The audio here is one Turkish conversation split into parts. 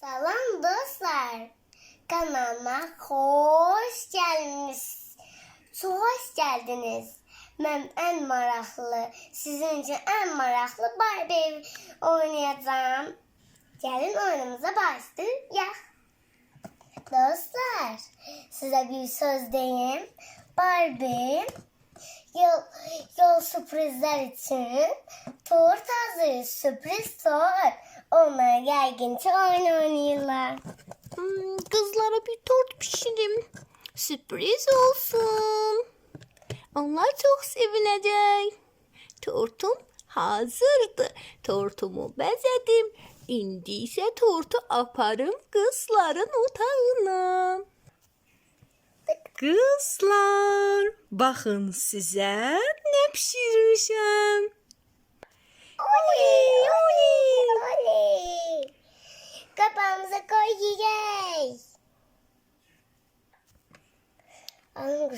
Salam dostlar. Kanalıma hoş geldiniz. Çok hoş geldiniz. Ben en maraqlı, sizin için en maraqlı Barbie oynayacağım. Gelin oyunumuza başlayaq. Dostlar, size bir söz deyim. Barbie yol, yol sürprizler için tort hazır. Sürpriz tort. Onlar gergince oyun oynuyorlar. Hmm, kızlara bir tort pişireyim. Sürpriz olsun. Onlar çok sevinecek. Tortum hazırdı. Tortumu bezedim. İndi tortu aparım kızların otağına. Kızlar, bakın size ne pişirmişim. Kapağımıza koy yiyeceğiz. Aa,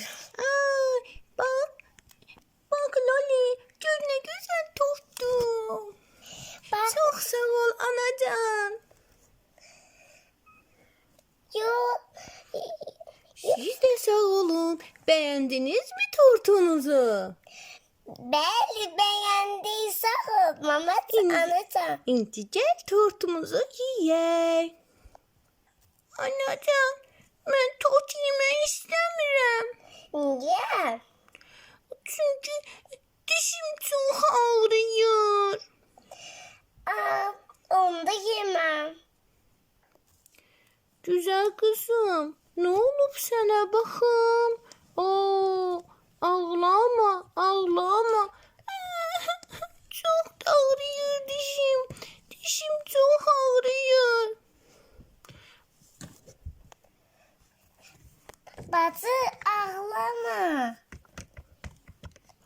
bak, bak Loli, gör ne güzel torttu. Bak, Çok sağ ol anacan. yok. Siz de sağ olun. Beğendiniz mi tortunuzu? Belli beğendiysek mama anlatacağım. Şimdi gel tortumuzu yiyek. Anacan, ben tort yemeyi istemiyorum. Niye? Çünkü dişim çok ağrıyor. Aa, onu da yemem. Güzel kızım, ne olup sana bakım? Oo, ağlama, ağlama. çok ağrıyor dişim. Dişim çok ağrıyor. Batı ağlama.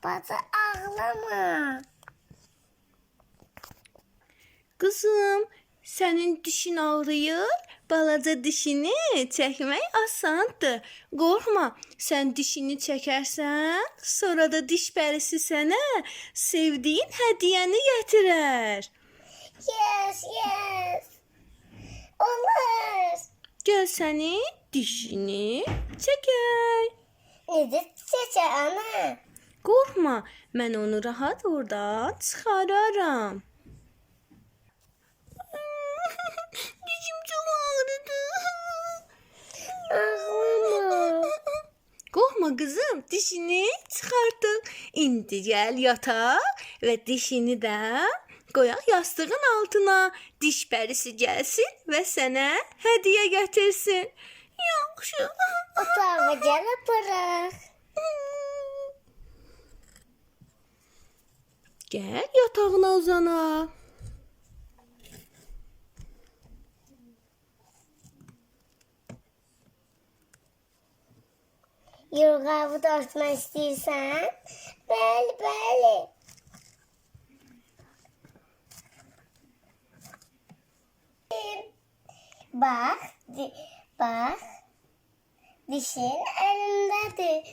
Batı ağlama. Kızım, senin dişin ağrıyor. Balaca dişini çekmek asandır. Korkma, sen dişini çekersen, sonra da diş pərisi sənə sevdiğin hediyeni getirir. Yes, yes. Olur. Gel senin dişini çeker. Nedir çeçe ana? Korkma, mən onu rahat oradan çıxararam. Korkma kızım, dişini çıkarttık. İndi gel yatağa ve dişini de koyak yastığın altına. Diş pərisi gelsin ve sana hediye getirsin. Yaxşı. Otağa gel aparaq. Gel yatağına uzana. Yorğavı da örtmək istəyirsən? Bəli, bəli. Bak, di, bak. Dişin elindedir.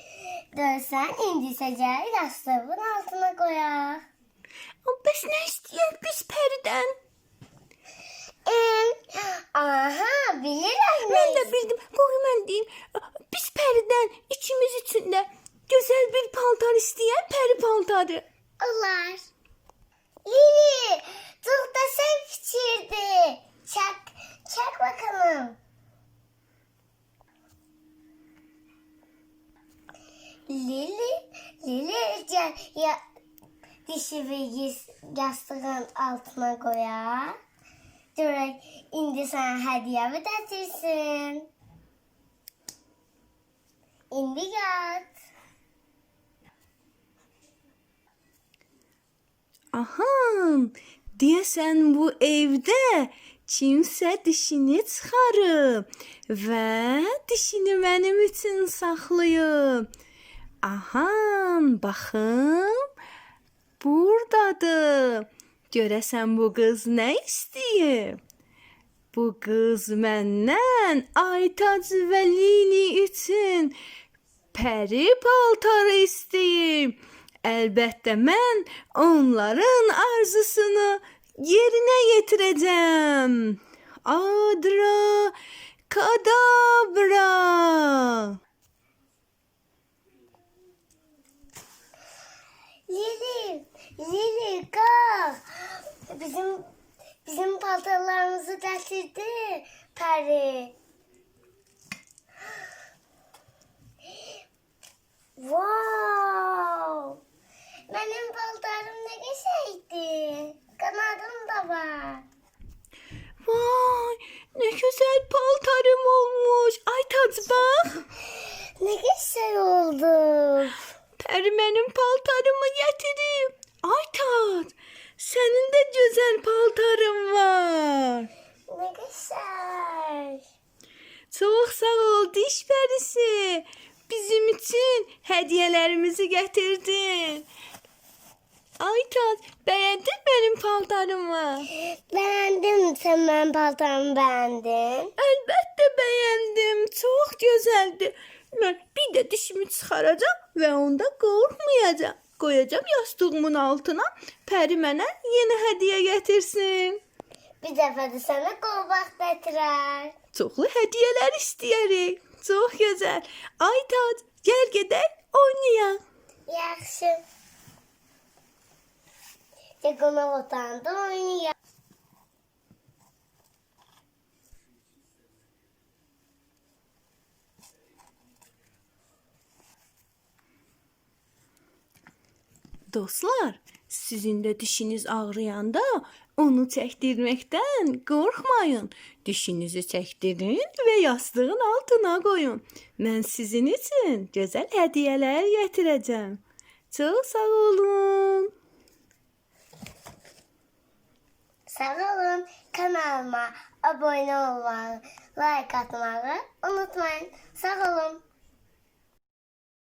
Dönsen indisəcək yastığın altına qoyaq. Peri paltarı. Olar. Lili, çok da sen pişirdi. Çak, çak bakalım. Lili, Lili gel ya dişi ve yas- yastığın altına koyar. Direkt indi sana hediye ödetirsin. İndi yat. Aha, deyəsən bu evdə kimsə dişini çıxarıb və dişini mənim üçün saxlayıb. Aha, baxın. Burdadır. Görəsən bu qız nə istəyir? Bu qız məndən Aytac və Lili üçün pəri paltarı istəyir. Əlbəttə mən onların arzusunu yerinə yetirəcəm. Adra kadabra. Lili, Lili kalk. Bizim bizim paltolarımızı getirdi Peri. Wow! Benim paltarım ne güzeldi. Kanadım da var. Vay ne güzel paltarım olmuş. Ay tat bak. Ne güzel oldu. Peri benim paltarımı getireyim. Ay tat. Senin de güzel paltarın var. Ne güzel. Çok sağ ol diş perisi. Bizim için hediyelerimizi getirdin. Ay tat beğendin benim paltarımı. Beğendim sen benim paltarımı beğendin. Elbette beğendim. Çok güzeldi. Ben bir de dişimi çıkaracağım ve onda korkmayacağım. Koyacağım yastığımın altına. Peri mənə yeni hediye getirsin. Bir dəfə də sənə qolbaq gətirər. Çoxlu hediyeler istəyərik. Çox gözəl. Ay tat, gel gedək oynayaq. Yaxşı. Yaqına otanda oynayaq. Dostlar, sizin de dişiniz ağrıyanda onu çəkdirməkdən qorxmayın. Dişinizi çəkdirin və yastığın altına qoyun. Mən sizin üçün gözəl hədiyyələr gətirəcəm. Çox sağ olun. Sağ olun. Kanalıma abone olmağı, like atmağı unutmayın. Sağ olun.